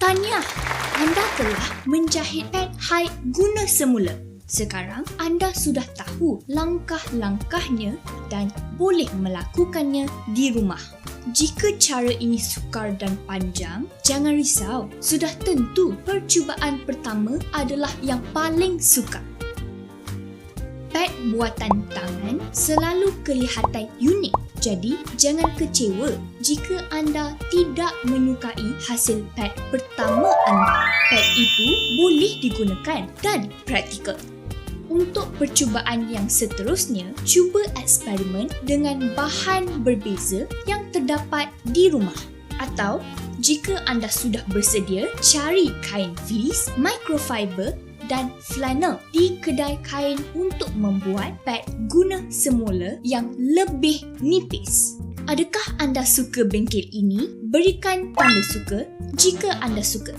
Tahniah, anda telah menjahit pad hide guna semula. Sekarang anda sudah tahu langkah-langkahnya dan boleh melakukannya di rumah. Jika cara ini sukar dan panjang, jangan risau. Sudah tentu percubaan pertama adalah yang paling sukar. Pad buatan tangan selalu kelihatan unik. Jadi, jangan kecewa jika anda tidak menyukai hasil pad pertama anda. Pad itu boleh digunakan dan praktikal. Untuk percubaan yang seterusnya, cuba eksperimen dengan bahan berbeza yang terdapat di rumah. Atau, jika anda sudah bersedia, cari kain fleece, microfiber dan flannel di kedai kain untuk membuat pad guna semula yang lebih nipis. Adakah anda suka bengkel ini? Berikan tanda suka jika anda suka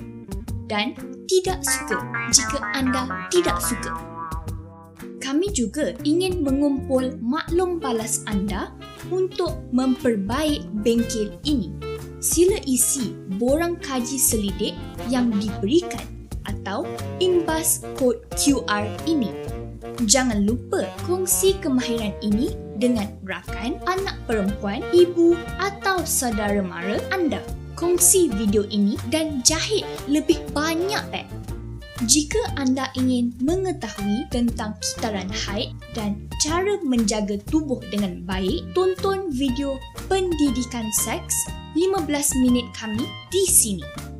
dan tidak suka jika anda tidak suka. Kami juga ingin mengumpul maklum balas anda untuk memperbaik bengkel ini. Sila isi borang kaji selidik yang diberikan atau imbas kod QR ini. Jangan lupa kongsi kemahiran ini dengan rakan, anak perempuan, ibu atau saudara mara anda. Kongsi video ini dan jahit lebih banyak pad. Jika anda ingin mengetahui tentang kitaran haid dan cara menjaga tubuh dengan baik, tonton video pendidikan seks 15 minit kami di sini.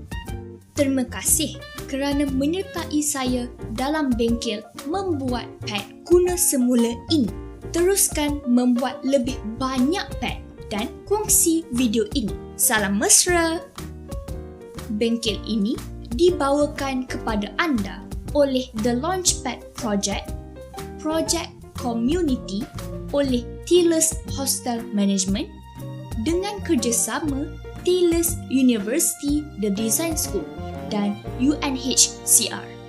Terima kasih kerana menyertai saya dalam bengkel membuat pad guna semula ini. Teruskan membuat lebih banyak pad dan kongsi video ini. Salam mesra! Bengkel ini dibawakan kepada anda oleh The Launchpad Project, Project Community oleh Tilas Hostel Management dengan kerjasama Tilas University The Design School dan UNHCR.